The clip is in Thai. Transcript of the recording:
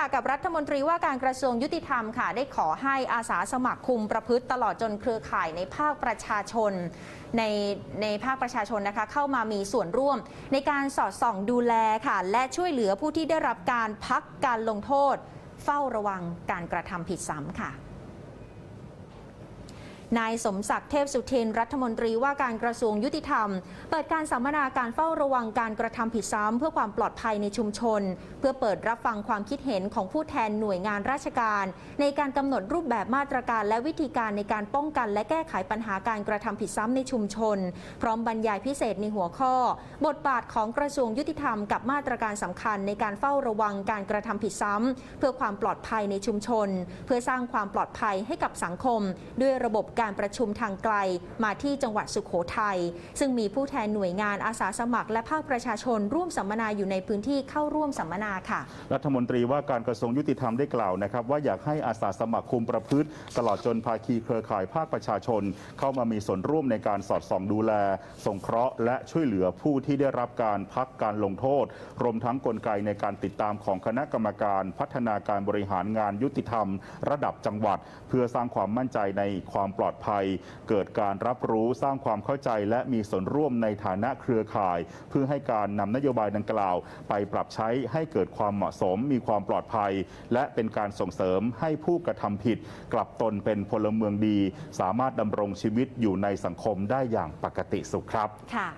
ค่ะกับรัฐมนตรีว่าการกระทรวงยุติธรรมค่ะ ได้ขอให้อาสาสมัครคุมประพฤติตลอดจนเครือข่ายในภาคประชาชนในในภาคประชาชนนะคะเข้ามามีส่วนร่วม ในการสอดส่องดูแลค่ะ และช่วยเหลือผู้ที่ได้รับการพักการลงโทษ เฝ้าระวังการกระทำผิดซ้ำค่ะ นายสมศักดิ์เทพสุทินรัฐมนตรีว่าการกระทรวงยุติธรรม เปิดการสัมมนาการเฝ้าระวังการกระทำผิดซ้ำเพื่อความปลอดภัยในชุมชน เพื่อเปิดรับฟังความคิดเห็นของผู้แทนหน่วยงานราชการ ในการกำหนดรูปแบบมาตรการและวิธีการในการป้องกัน และแก้ไขปัญหาการกระทำผิดซ้ำในชุมชน พร้อมบรรยายพิเศษในหัวข้อ บทบาทของกระทรวงยุติธรรม กับมาตรการสำคัญในการเฝ้าระวังการกระทำผิดซ้ำเพื่อความปลอดภัยในชุมชน เพื่อสร้างความปลอดภัยให้กับสังคม ด้วยระบบการประชุมทางไกลมาที่จังหวัดสุขโขทัยซึ่งมีผู้แทนหน่วยงานอาสาสมัคร และภาคประชาชนร่วมสัมมนาอยู่ในพื้นที่เข้าร่วมสัมมนาค่ะ รัฐมนตรีว่าการกระทรวงยุติธรรมได้กล่าวนะครับ ว่าอยากให้อาสาสมัครคุมประพฤติ ตลอดจนภาคีเครือข่ายภาคประชาชน เข้ามามีส่วนร่วมในการสอดส่องดูแล สงเคราะห์ และช่วยเหลือผู้ที่ได้รับการพักการลงโทษ รวมทั้งกลไกในการติดตามของคณะกรรมการพัฒนาการบริหารงานยุติธรรม ระดับจังหวัด เพื่อสร้างความมั่นใจในความปลอดอดภัย เกิดการรับรู้สร้างความเข้าใจและมีส่วนร่วมในฐานะเครือข่าย เพื่อให้การนำนโยบายดังกล่าว ไปปรับใช้ให้เกิดความเหมาะสม มีความปลอดภัย และเป็นการส่งเสริมให้ผู้กระทำผิด กลับตนเป็นพลเมืองดี สามารถดำรงชีวิตอยู่ในสังคมได้อย่างปกติสุขครับค่ะ